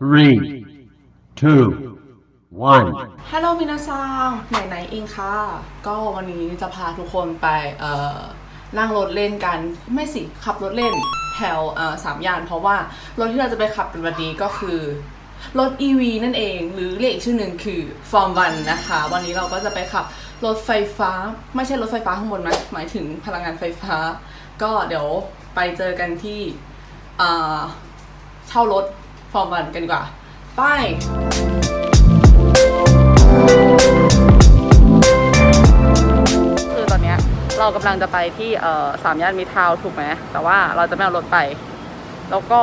three, two, one. ฮัลโหลมินาซังไหนไหนๆเองค่ะ ก็วันนี้จะพาทุกคนไปเอ่อนั่งรถเล่นกัน ไม่สิ ขับรถเล่นแถวเอ่อสามย่าน เพราะว่ารถที่เราจะไปขับเป็นวันนี้ก็คือ รถ EV นั่นเอง หรือเรียกอีกชื่อหนึ่งคือ Form 1นะคะ วันนี้เราก็จะไปขับรถไฟฟ้า ไม่ใช่รถไฟฟ้าข้างบนนะ หมายถึงพลังงานไฟฟ้า ก็เดี๋ยวไปเจอกันที่เอ่อ เช่ารถ Form 1กันดีกว่า ไปคือตอนเนี้ยเรากำลังจะไปที่เอ่อสามย่านมิตรทาวน์ถูกไหมแต่ว่าเราจะไม่เอารถไป แล้วก็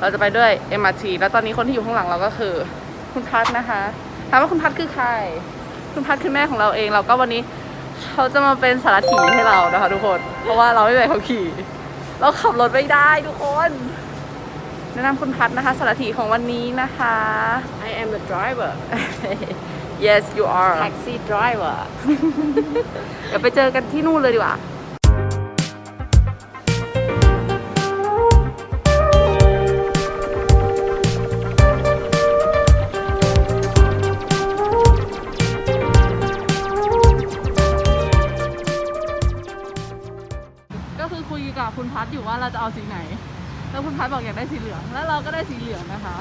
เราจะไปด้วย MRT แล้วตอนนี้คนที่อยู่ข้างหลังเราก็คือ คุณพัทนะคะถามว่าคุณพัทคือใคร คุณพัทคือแม่ของเราเองเราก็วันนี้เขาจะมาเป็นสารถีให้เรานะคะทุกคน เพราะว่าเราไม่ไปเขาขี่ เราขับรถไม่ได้ทุกคน แนะนำคุณพัทนะคะสารถีของวันนี้นะคะ I am the driver yes you are taxi driver เดี๋ยวไปเจอกันที่นู่นเลยดีกว่าก็คือคุยกับคุณพัทอยู่ว่าเราจะเอาสีไหน แล้วคุณพัทบอกอยากได้สีเหลือง แล้วเราก็ได้สีเหลืองนะคะ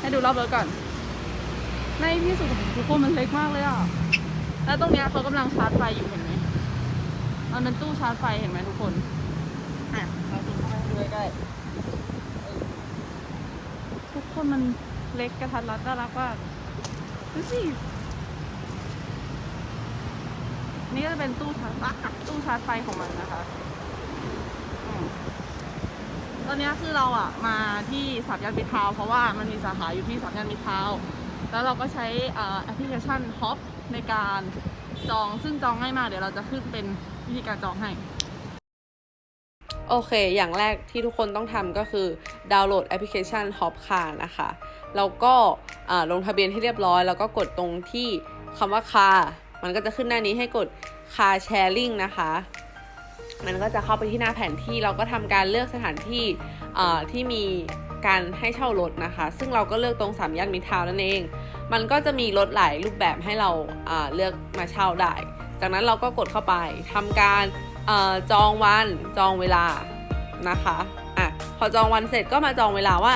ให้ดูรอบรถก่อน ในที่สุดของทุกคนมันเล็กมากเลยอะ แล้วตรงเนี้ยเขากำลังชาร์จไฟอยู่เห็นไหมมันเป็นตู้ชาร์จไฟเห็นไหมทุกคนอะเราซูมเข้าไปดูใกล้ทุกคนมันเล็กกระทัดรัดน่ารักมากดูสินี่ก็จะเป็นตู้ชาร์จตู้ชาร์จไฟของมันนะคะ ตอนนี้คือเราอะมาที่สามย่านมิตรทาวน์เพราะว่ามันมีสาขาอยู่ที่สามย่านมิตรทาวน์แล้วเราก็ใช้แอปพลิเคชัน Hop ในการจองซึ่งจองง่ายมากเดี๋ยวเราจะขึ้นเป็นวิธีการจองให้ โอเค อย่างแรกที่ทุกคนต้องทำก็คือดาวน์โหลดแอปพลิเคชัน Hop Car นะคะ แล้วก็ลงทะเบียนให้เรียบร้อย แล้วก็กดตรงที่คำว่า Car มันก็จะขึ้นหน้านี้ให้กด Car Sharing นะคะ มันก็จะเข้าไปที่หน้าแผนที่เราก็ทำการเลือกสถานที่ที่มีการให้เช่ารถนะคะ ซึ่งเราก็เลือกตรงสามย่านมิตรทาวน์นั่นเอง มันก็จะมีรถหลายรูปแบบให้เราเลือกมาเช่าได้ จากนั้นเราก็กดเข้าไปทำการจองวันจองเวลานะคะอะพอจองวันเสร็จก็มาจองเวลาว่า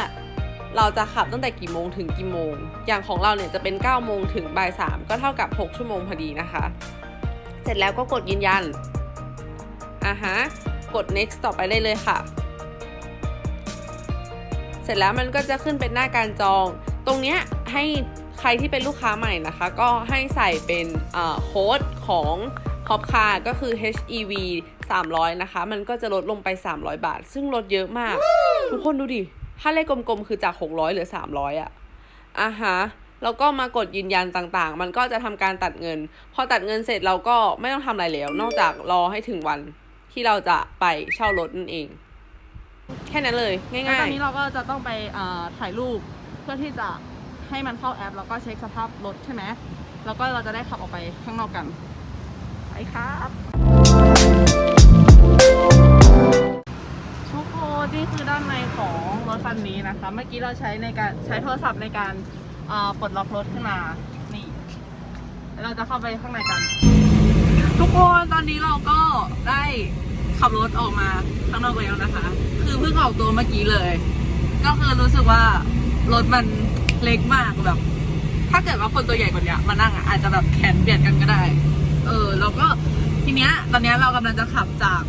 เราจะขับตั้งแต่กี่โมงถึงกี่โมง อย่างของเราเนี่ยจะเป็น 9 โมงถึงบ่าย3ก็เท่ากับ 6 ชั่วโมงพอดีนะคะ เสร็จแล้วก็กดยืนยัน อะฮะ กด next ต่อไปได้เลยค่ะ เสร็จแล้วมันก็จะขึ้นเป็นหน้าการจอง ตรงเนี้ยให้ใครที่เป็นลูกค้าใหม่นะคะ ก็ให้ใส่เป็นเอ่อโค้ดของ h o p c a r ก็คือ HEV 300 นะคะ มันก็จะลดลงไป 300 บาท ซึ่งลดเยอะมาก ทุกคนดูดิ ถ้าเลขกลมๆ คือจาก 600เหลือ 300อะอะฮะแล้วก็มากดยืนยันต่างๆ มันก็จะทำการตัดเงิน พอตัดเงินเสร็จเราก็ไม่ต้องทำอะไรแล้ว นอกจากรอให้ถึงวัน ที่เราจะไปเช่ารถนั่นเอง แค่นั้นเลย ง่ายๆ แล้วตอนนี้เราก็จะต้องไปถ่ายรูปเพื่อที่จะให้มันเข้าแอป แล้วก็เช็คสภาพรถใช่ไหมแล้วก็เราจะได้ขับออกไปข้างนอกกันไปครับทุกคนนี่คือด้านในของรถคันนี้นะคะ เมื่อกี้เราใช้ในการใช้โทรศัพท์ในการเปลดล็อกรถขึ้นมานี่เราจะเข้าไปข้างในกัน ทุกคนตอนนี้เราก็ได้ ขับรถออกมาข้างนอกแล้วนะคะ คือเพิ่งออกตัวเมื่อกี้เลย ก็คือรู้สึกว่ารถมันเล็กมากแบบ ถ้าเกิดว่าคนตัวใหญ่กว่านี้มานั่งอะอาจจะแบบแขนเบียดกันก็ได้ เออแล้วก็ทีเนี้ยตอนเนี้ยเรากำลังจะขับจาก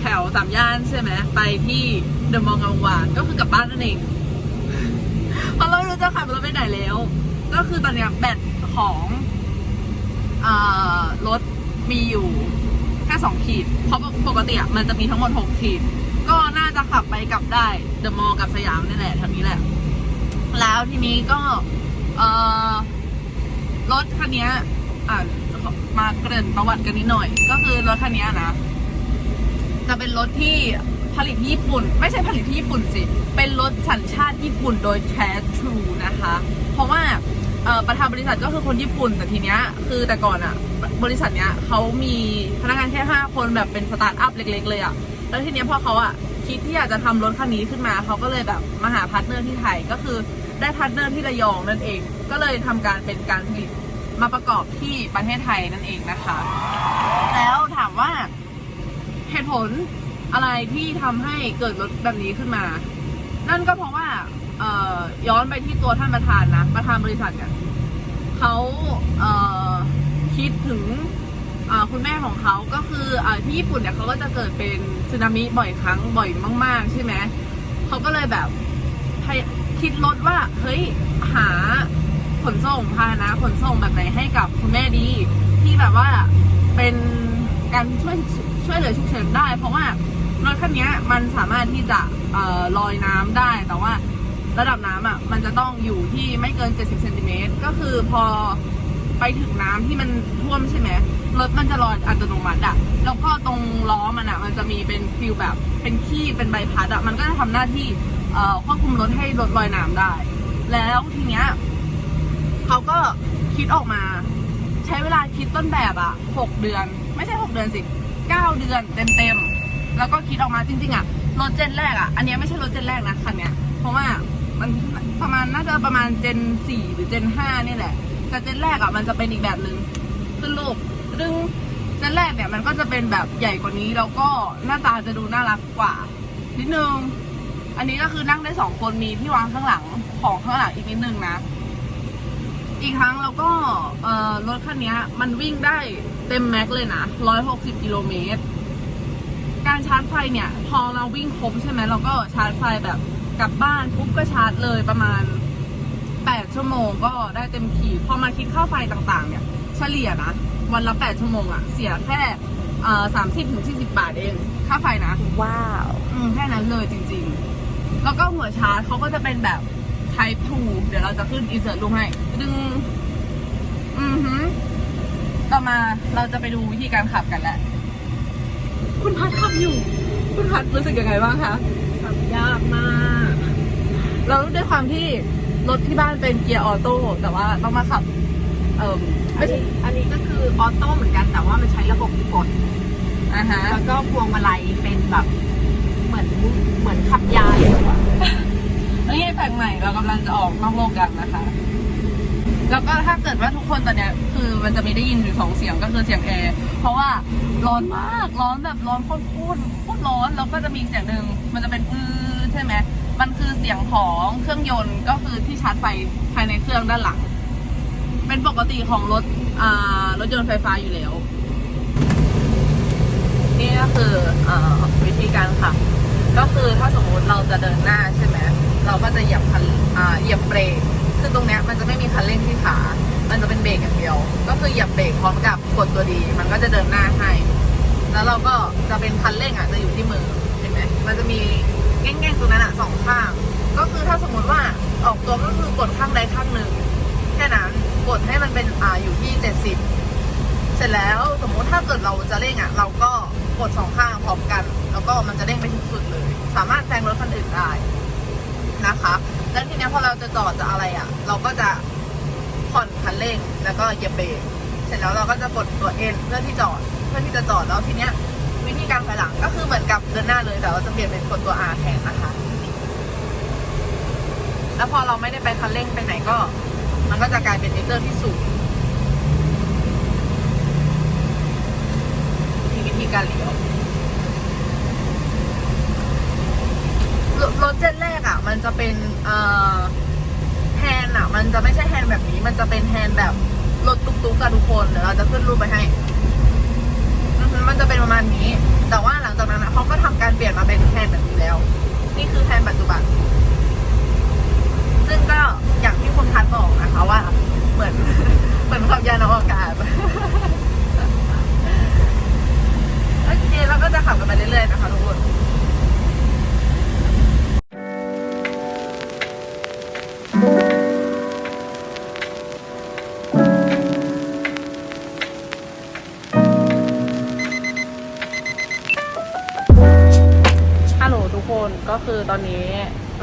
แถวสามย่านใช่ไหมไปที่เดอะมอลล์งามวงศ์วานก็คือกลับบ้านนั่นเองเพราะเราไม่รู้จะขับรถไปไหนแล้ว ก็คือตอนเนี้ยแบตของอรถมีอยู่ ค่สองขีด เพราะปกติอะมันจะมีทั้งหมดหกขีด ก็น่าจะขับไปกลับได้เดอะมอลล์กับสยามนี่แหละแถวนี้แหละ แล้วทีนี้ก็เออรถคันนี้อะมาเกริ่นประวัติกันนิดหน่อย ก็คือรถคันนี้นะ จะเป็นรถที่ผลิตที่ญี่ปุ่น ไม่ใช่ผลิตที่ญี่ปุ่นสิ เป็นรถสัญชาติญี่ปุ่นโดยแท้ทรูนะคะ เพราะว่า เอ่อประธานบริษัทก็คือคนญี่ปุ่น แต่ทีเนี้ยคือแต่ก่อนอะบริษัทเนี้ยเขามีพนักงานแค่ห้าคนแบบเป็นสตาร์ทอัพเล็ก ๆ เลยอะแล้วทีเนี้ยพอเขาอะคิดที่อยากจะทำรถคันนี้ขึ้นมาเขาก็เลยแบบมาหาพาร์ทเนอร์ที่ไทยก็คือได้พาร์ทเนอร์ที่ระยองนั่นเอง ก็เลยทำการเป็นการผลิตมาประกอบที่ประเทศไทยนั่นเองนะคะ แล้วถามว่าเหตุผลอะไรที่ทำให้เกิดรถแบบนี้ขึ้นมา นั่นก็เพราะว่า เอ่อย้อนไปที่ตัวท่านประธานนะประธานบริษัทเนี่ยเขาเอ่อคิดถึงคุณแม่ของเขาก็คืออที่ญี่ปุ่นเนี่ยเขาก็จะเกิดเป็นสึนามิบ่อยครั้งบ่อยมาก ๆ ใช่ไหมเขาก็เลยแบบคิดลดว่าเฮ้ยหาขนส่งพานะขนส่งแบบไหนให้กับคุณแม่ดี ที่แบบว่าเป็นการช่วยช่วยเหลือฉุกเฉินได้ เพราะว่ารถคันนี้มันสามารถที่จะลอยน้ำได้แต่ว่า ระดับน้ำอะมันจะต้องอยู่ที่ไม่เกิน 70เซนติเมตรก็คือพอไปถึงน้ำที่มันท่วมใช่ไหมรถมันจะลอยอัตโนมัติอะแล้วก็ตรงล้อมันอะมันจะมีเป็นฟิลแบบเป็นขี้เป็นใบพัดอะมันก็จะทำหน้าที่เอ่อควบคุมรถให้รถลอยน้ำได้ แล้วทีเนี้ยเขาก็คิดออกมา ใช้เวลาคิดต้นแบบอะหกเดือน ไม่ใช่หกเดือนสิเก้าเดือนเต็มเต็มๆแล้วก็คิดออกมาจริงๆอะรถเจนแรกอะ อันเนี้ยไม่ใช่รถเจนแรกนะคันเนี้ยเพราะว่า มันประมาณน่าจะประมาณเจนสี่หรือเจนห้านี่แหละ แต่เจนแรกอะมันจะเป็นอีกแบบหนึ่งขึ้นรูปซึ่งเจนแรกเนี่ยมันก็จะเป็นแบบใหญ่กว่านี้แล้วก็หน้าตาจะดูน่ารักกว่านิดนึงอันนี้ก็คือนั่งได้สองคนมีที่วางข้างหลังของข้างหลังอีกนิดนึงนะ อีกครั้งแล้วก็รถคันนี้มันวิ่งได้เต็มแม็กเลยนะ160กิโลเมตร การชาร์จไฟเนี่ย พอเราวิ่งครบใช่ไหมเราก็ชาร์จไฟแบบ กลับบ้านปุ๊บก็ชาร์จเลยประมาณ 8 ชั่วโมงก็ได้เต็มขีดพอมาคิดค่าไฟต่างๆ เนี่ย เฉลี่ยนะ วันละ 8 ชั่วโมงอะเสียแค่เอ่อ30ถึง40บาทเอง ค่าไฟนะ ว้าว อืมแค่นั้นเลยจริงๆ แล้วก็หัวชาร์จเขาก็จะเป็นแบบ Type 2 เดี๋ยวเราจะขึ้น insert รูปให้ ดึง อือหือต่อมาเราจะไปดูวิธีการขับกันแหละ คุณพัดขับอยู่ คุณพัดรู้สึกยังไงบ้างคะ ขับยากมาก เราด้วยความที่รถที่บ้านเป็นเกียร์ออโต้แต่ว่าต้องมาขับ เอ่ออัไม่นใช่นี้อันนี้ก็คือออโต้เหมือนกันแต่ว่ามันใช้ระบบกด อ่าฮะแล้วก็พวงมาลัยเป็นแบบเหมือนเหมือนขับยานอยู่อะนี่แปลกใหม่เรากำลังจะออกนอกโลกกันนะคะ แล้วก็ถ้าเกิดว่าทุกคนตอนเนี้ยคือมันจะมีได้ยินอยู่สองเสียงก็คือเสียงแอร์เพราะว่าร้อนมากร้อนแบบร้อนโคตรโคตรโคตรร้อนแล้วก็จะมีอีกเสียงหนึ่งมันจะเป็นอือใช่ไหม มันคือเสียงของเครื่องยนต์ก็คือที่ชาร์จไฟภายในเครื่องด้านหลัง เป็นปกติของรถอ่ารถยนต์ไฟฟ้าอยู่แล้ว นี่ก็คืออาวิธีการขับ ก็คือถ้าสมมุติเราจะเดินหน้าใช่ไหมเราก็จะเหยียบคันอ่าเหยียบเบรกคือตรงเนี้ยมันจะไม่มีคันเร่งที่ขา มันจะเป็นเบรกอย่างเดียว ก็คือเหยียบเบรกพร้อมกับกดตัวดี มันก็จะเดินหน้าให้ แล้วเราก็จะเป็นคันเร่งอะจะอยู่ที่มือ เห็นไหมมันจะมี แง่งๆตรงนั้นอะสองข้าง ก็คือถ้าสมมติว่าออกตัวก็คือกดข้างใดข้างหนึ่งแค่นั้นกดให้มันเป็นอ่าอยู่ที่เจ็ดสิบเสร็จแล้วสมมุติถ้าเกิดเราจะเร่งอะเราก็กดสองข้างพร้อมกัน แล้วก็มันจะเร่งไปถึงสุดเลย สามารถแซงรถคันอื่นได้นะคะ แล้วทีเนี้ยพอเราจะจอดจะอะไรอะเราก็จะผ่อนคันเร่งแล้วก็เหยียบเบรกเสร็จแล้วเราก็จะกดตัว N เพื่อที่จอดเพื่อที่จะจอดแล้วทีเนี้ย นกับเดินหน้าเลยแต่เราจะเปลี่ยนเป็นกดตัว R แทนนะคะ แล้วพอเราไม่ได้ไปคันเร่งไปไหนก็ มันก็จะกลายเป็นมิเตอร์ที่สูงมีวิธีการเลี้ยวรถเจนแรกอะ มันจะเป็นเอ่อแฮนด์อะ มันจะไม่ใช่แฮนแบบนี้ มันจะเป็นแฮนแบบรถตุ๊กๆกันทุกคนเดี๋ยวเราจะขึ้นรูปไปให้ มันจะเป็นประมาณนี้ แต่ว่าหลังจากนั้นนะเขาก็ทำการเปลี่ยนมาเป็นแทนแบบนี้แล้ว นี่คือแทนปัจจุบัน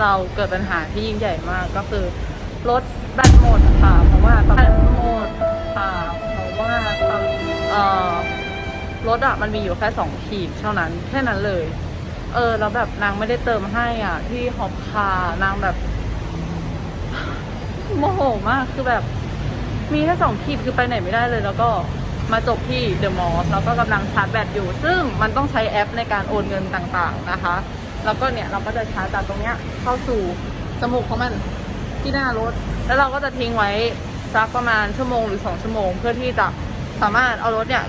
เราเกิดปัญหาที่ยิ่งใหญ่มากก็คือรถแบตหมดค่ะ เพราะว่าแบตหมดค่ะเพราะว่าเอ่อรถอะมันมีอยู่แค่สองขีดเท่านั้นแค่นั้นเลย เออแล้วแบบนางไม่ได้เติมให้อะ ที่หอบคานางแบบโมโหมากคือแบบ มีแค่สองขีดคือไปไหนไม่ได้เลย แล้วก็มาจบที่เดอะมอลล์แล้วก็กำลังชาร์จแบตอยู่ ซึ่งมันต้องใช้แอปในการโอนเงินต่างๆนะคะ แล้วก็เนี่ยเราก็จะชาร์จจากตรงเนี้ยเข้าสู่จมูกของมันที่หน้ารถ แล้วเราก็จะทิ้งไว้สักประมาณชั่วโมงหรือสองชั่วโมง เพื่อที่จะสามารถเอารถเนี่ย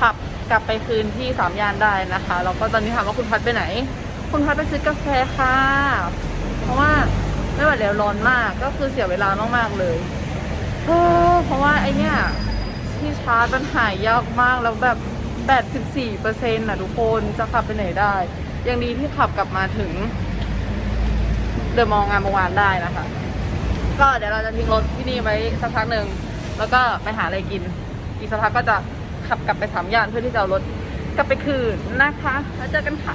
ขับกลับไปคืนที่สามย่านได้นะคะแล้วก็ตอนนี้ถามว่าคุณพัดไปไหน คุณพัดไปซื้อกาแฟค่ะ เพราะว่าไม่ไหวแล้วร้อนมากก็คือเสียเวลามากๆเลยเออเพราะว่าไอเนี้ยที่ชาร์จมันหายยากมากแล้วแบบ 84เปอร์เซ็นต์่ะทุกคนจะขับไปไหนได้ ยังดีที่ขับกลับมาถึง เดอะมองงานเมื่อวานได้นะคะ ก็เดี๋ยวเราจะทิ้งรถที่นี่ไว้สักพักหนึ่งแล้วก็ไปหาอะไรกิน อีกสักพักก็จะขับกลับไปสามย่านเพื่อที่จะเอารถกลับไปคืนนะคะ แล้วเจอกันค่ะ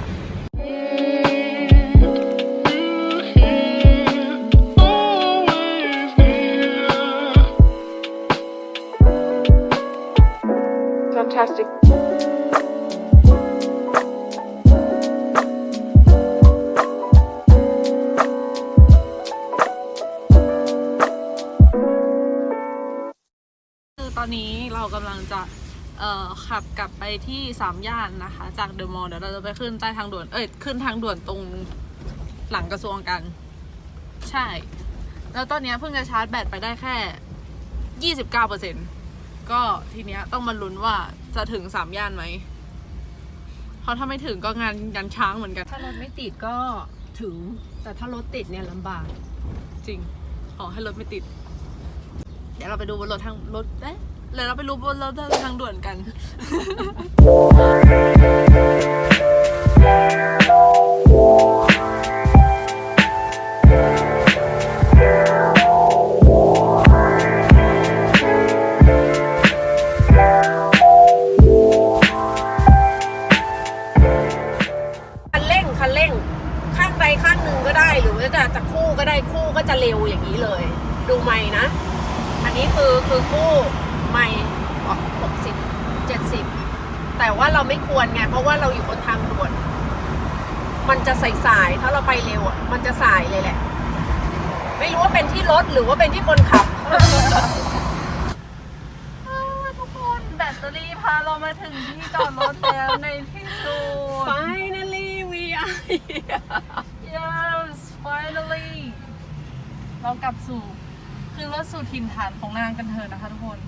ที่สามย่านนะคะ จากเดอะมอลล์เดี๋ยวเราจะไปขึ้นใต้ทางด่วน เอ้ย ขึ้นทางด่วนตรงหลังกระทรวงกัน ใช่ แล้วตอนเนี้ยเพิ่งจะชาร์จแบตไปได้แค่ยี่สิบเก้าเปอร์เซ็นก็ทีเนี้ยต้องมาลุ้นว่าจะถึงสามย่านไหม เพราะถ้าไม่ถึงก็งานยันช้างเหมือนกัน ถ้ารถไม่ติดก็ถึง แต่ถ้ารถติดเนี่ยลำบาก จริง ขอให้รถไม่ติด เดี๋ยวเราไปดูบนรถทางรถเอ๊ะ เดี๋ยวเราไปดูบนรถทางด่วนกัน คันเร่งคันเร่ง ข้างใดข้างหนึ่งก็ได้หรือว่าจะจะคู่ก็ได้คู่ก็จะเร็วอย่างนี้เลย ดูไม่นะ อันนี้คือคือคู่ ไม่หกสิบเจ็ดสิบแต่ว่าเราไม่ควรไงเพราะว่าเราอยู่บนทางด่วน มันจะสายๆถ้าเราไปเร็วอะมันจะสายเลยแหละ ไม่รู้ว่าเป็นที่รถหรือว่าเป็นที่คนขับ ทุกคนแบตเตอรี่พาเรามาถึงที่จอดรถแล้วในที่สุด Finally we are here yes finally เรากลับสู่ คือรถสู่ถิ่นฐานของนางกันเถอะนะคะทุกคน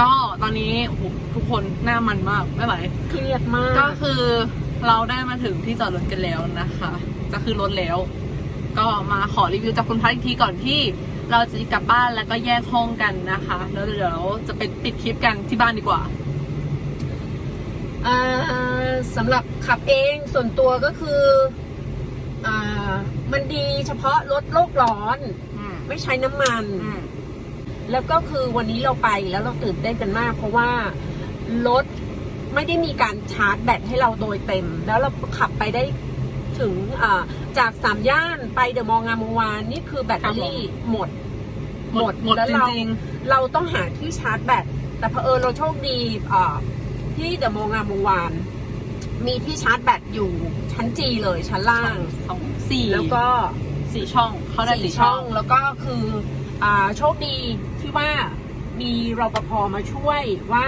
ก็ตอนนี้โอ้โหทุกคนหน้ามันมากไม่ไหว เครียดมาก ก็คือเราได้มาถึงที่จอดรถกันแล้วนะคะ จะคือรถแล้ว ก็มาขอรีวิวจากคุณพัทอีกทีก่อนที่เราจะกลับบ้านแล้วก็แยกห้องกันนะคะ แล้วเดี๋ยวจะไปปิดคลิปกันที่บ้านดีกว่า อ่าสำหรับขับเองส่วนตัวก็คือ อ่า มันดีเฉพาะลดโลกร้อน อืมไม่ใช้น้ำมัน อืม แล้วก็คือวันนี้เราไปแล้วเราตื่นเต้นกันมาก เพราะว่ารถไม่ได้มีการชาร์จแบตให้เราโดยเต็ม แล้วเราขับไปได้ถึงอ่าจากสามย่านไปเดอะมองงามวงวานนี่คือแบตเตอรี่หมด หมดหมดแล้วจเราริงเราต้องหาที่ชาร์จแบตแต่เผอิญเราโชคดีอ่าที่เดอะมองงามวงวานมีที่ชาร์จแบตอยู่ชั้นจีเลยชั้นล่างๆสองสี่แล้วก็สี่ช่องเขาได้สี่สี่ช่ช่อองงแล้วก็คืออ่าโชคดีที่ ว่ามีรปภมาช่วยว่า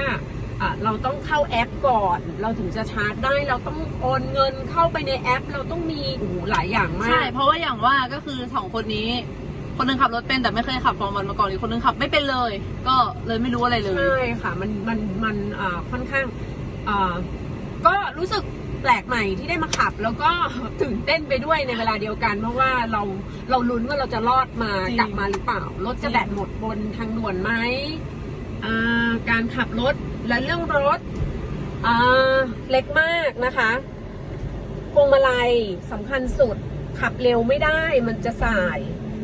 อ่าเราต้องเข้าแอปก่อน เราถึงจะชาร์จได้เราต้องโอนเงินเข้าไปในแอป เราต้องมีโอ้โหหลายอย่างมาใช่กเพราะว่าอย่างว่าก็คือสองคนนี้ คนหนึงขับรถเป็นแต่ไม่เคยขับฟอร์มวันมาก่อนอีกคนหนึงขับไม่เป็นเลย ก็เลยไม่รู้อะไรเลย ใช่ค่ะ มันมันมันอ่าค่อนข้างอ่าก็รู้สึก แปลกใหม่ที่ได้มาขับ แล้วก็ตื่นเต้นไปด้วยในเวลาเดียวกัน เพราะว่าเราเราลุ้นว่าเราจะรอดมาจริง กลับมาหรือเปล่ารถจะแบตหมดบนทางด่วนไหมอ่าการขับรถและเรื่องรถอ่าเล็กมากนะคะพวงมาลัยสำคัญสุดขับเร็วไม่ได้มันจะสาย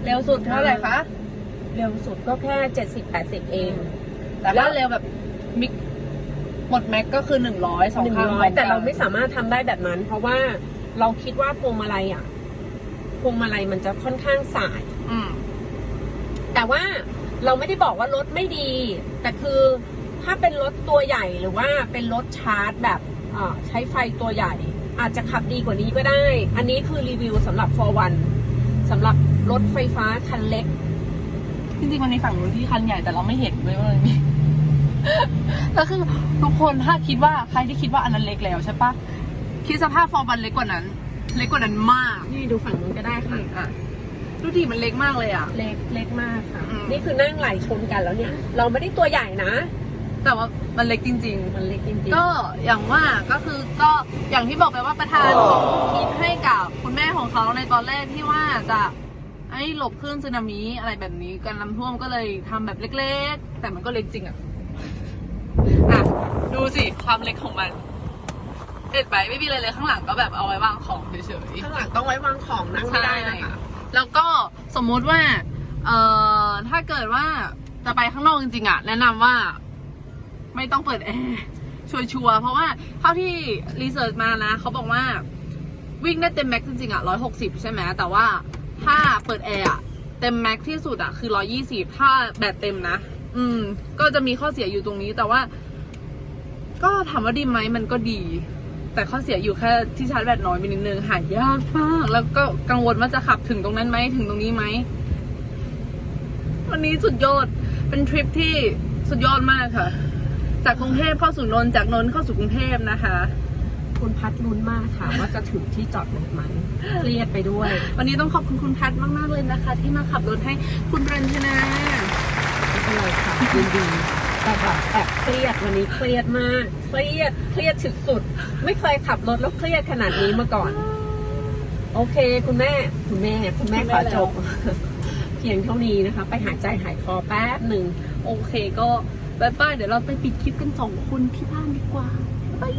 เร็วสุดเท่าไหร่คะ เร็วสุดก็แค่เจ็ดสิบแปดสิบเอง แต่ถ้าเร็วแบบมิก หมดแม็กก็คือหนึ่งร้อยสองหนึ่งข้างร้อยแต่เราไม่สามารถทำได้แบบนั้น เพราะว่าเราคิดว่าพวงมาลัยอะพวงมาลัยมันจะค่อนข้างสาย อืม แต่ว่าเราไม่ได้บอกว่ารถไม่ดี แต่คือถ้าเป็นรถตัวใหญ่หรือว่าเป็นรถชาร์จแบบอ่าใช้ไฟตัวใหญ่ อาจจะขับดีกว่านี้ก็ได้ อันนี้คือรีวิวสำหรับ for one สำหรับรถไฟฟ้าคันเล็ก จริงๆมันมีฝั่งนู้นที่คันใหญ่แต่เราไม่เห็นเลยว่ามันมี แล้วคือทุกคนถ้าคิดว่าใครที่คิดว่าอันนั้นเล็กแล้วใช่ปะคิดสภาพฟอร์บันเล็กกว่านั้น เล็กกว่านั้นมากนี่ดูฝั่งนู้นก็ได้ค่ะ อะดูดิมันเล็กมากเลยอะ เล็กเล็กมากค่ะ อืม นี่คือนั่งไหลชนกันแล้วเนี่ย เราไม่ได้ตัวใหญ่นะ แต่ว่ามันเล็กจริง ๆ มันเล็กจริงก็อย่างว่าก็คือก็อย่างที่บอกไปว่าประธานคิดให้กับคุณแม่ของเขาในตอนแรกที่ว่าจะไอ้หลบคลื่นสึนามิอะไรแบบนี้กันน้ำท่วมก็เลยทำแบบเล็ก ๆ แต่มันก็เล็กจริงอะอะ ดูสิความเล็กของมันเห็นไหมไม่มีอะไรเลยข้างหลังก็แบบเอาไว้วางของเฉยๆข้างหลังต้องไว้วางของนั่งไม่ได้นะคะๆแล้วก็สมมุติว่า เอ่อถ้าเกิดว่าจะไปข้างนอกจริงๆอะแนะนำว่า ไม่ต้องเปิดแอร์ชัวร์ๆเพราะว่าเท่าที่รีเสิร์ชมานะเขาบอกว่า วิ่งได้เต็มแม็กซ์จริงๆอะร้อยหกสิบใช่ไหมแต่ว่าถ้าเปิดแอร์อะเต็มแม็กซ์ที่สุดอะคือร้อยี่สิบถ้าแบตเต็มนะ อืม ก็จะมีข้อเสียอยู่ตรงนี้แต่ว่า ก็ถามว่าดีไหมมันก็ดี แต่ข้อเสียอยู่แค่ที่ชาร์จแบตน้อยไปนิดนึงหายากมาก แล้วก็กังวลว่าจะขับถึงตรงนั้นไหมถึงตรงนี้ไหมวันนี้สุดยอดเป็นทริปที่สุดยอดมากค่ะ จากกรุงเทพเข้าสู่นนท์จากนนท์เข้าสู่กรุงเทพนะคะคุณพัดลุ้นมากค่ะ ว่าจะถึงที่จอดรถไหมเครียดไปด้วย วันนี้ต้องขอบคุณคุณแพทมาก ๆ เลยนะคะ ที่มาขับรถให้คุณรัญชนาไม่เป็นไรค่ะยินดี แต่แบบแอบเครียดวันนี้เครียดมาก เครียดเครียดสุดๆไม่เคยขับรถแล้วเครียดขนาดนี้มาก่อน โอเค คุณแม่คุณแม่คุณแม่ขอจบเพียงเท่านี้นะคะ ไปหายใจหายคอแป๊บหนึ่งโอเคก็บายบายเดี๋ยวเราไปปิดคลิปกันสองคนที่บ้านดีกว่าบาย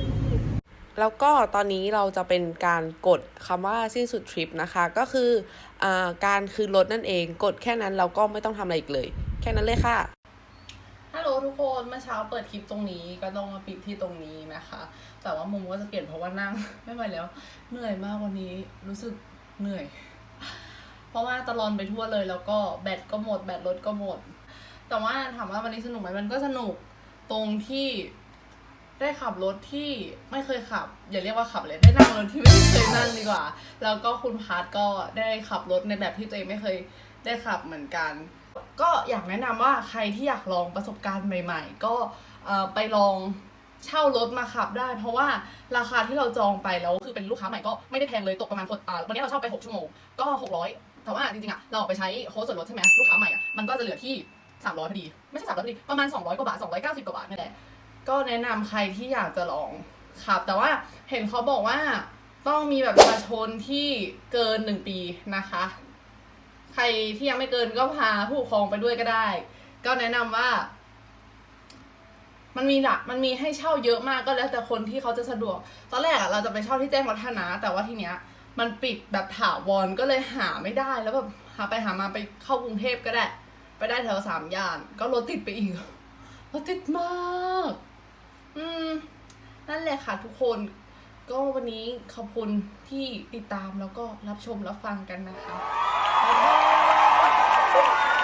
แล้วก็ตอนนี้เราจะเป็นการกดคำว่าสิ้นสุดทริปนะคะ ก็คืออาการคืนรถนั่นเอง กดแค่นั้นเราก็ไม่ต้องทำอะไรอีกเลย แค่นั้นเลยค่ะ ฮัลโหลทุกคนเมื่อเช้าเปิดคลิปตรงนี้ก็ต้องมาปิดที่ตรงนี้นะคะ แต่ว่ามุมก็จะเปลี่ยนเพราะว่านั่ง ไม่ไหวแล้ว เหนื่อยมากวันนี้รู้สึกเหนื่อย เพราะว่าตลอนไปทั่วเลยแล้วก็แบตก็หมดแบตรถก็หมด แต่ว่าถามว่าวันนี้สนุกไหมมันก็สนุกตรงที่ได้ขับรถที่ไม่เคยขับ อย่าเรียกว่าขับเลยได้นั่งรถที่ไม่เคยนั่งดีกว่า แล้วก็คุณพาร์ทก็ได้ขับรถในแบบที่ตัวเองไม่เคยได้ขับเหมือนกัน ก็อยากแนะนำว่าใครที่อยากลองประสบการณ์ใหม่ ๆ ก็ไปลองเช่ารถมาขับได้ เพราะว่าราคาที่เราจองไปแล้วคือเป็นลูกค้าใหม่ก็ไม่ได้แพงเลยตกประมาณคนอ่าวันนี้เราเช่าไป 6 ชั่วโมงก็ 600แต่ว่าจริงๆอะเราออกไปใช้โค้ดส่วนลดใช่ไหมลูกค้าใหม่อะมันก็จะเหลือที่300พอดี ไม่ใช่300พอดี ประมาณ 200 กว่าบาท 290 กว่าบาทนี่แหละ ก็แนะนำใครที่อยากจะลองขับ แต่ว่าเห็นเขาบอกว่าต้องมีแบบประชาชนที่เกินหนึ่งปีนะคะ ใครที่ยังไม่เกินก็พาผู้ปกครองไปด้วยก็ได้ ก็แนะนำว่า มันมีหลักมันมีให้เช่าเยอะมากก็แล้วแต่คนที่เขาจะสะดวก ตอนแรกอะเราจะไปเช่าที่แจ้งวัฒนะ แต่ว่าทีเนี้ย มันปิดแบบถาวรก็เลยหาไม่ได้ แล้วแบบหาไปหามาไปเข้ากรุงเทพก็ได้ ไปได้แถวสามย่าน ก็รถติดไปอีกรถติดมาก อืม นั่นแหละค่ะทุกคนก็วันนี้ขอบคุณที่ติดตามแล้วก็รับชมรับฟังกันนะคะ Thank you.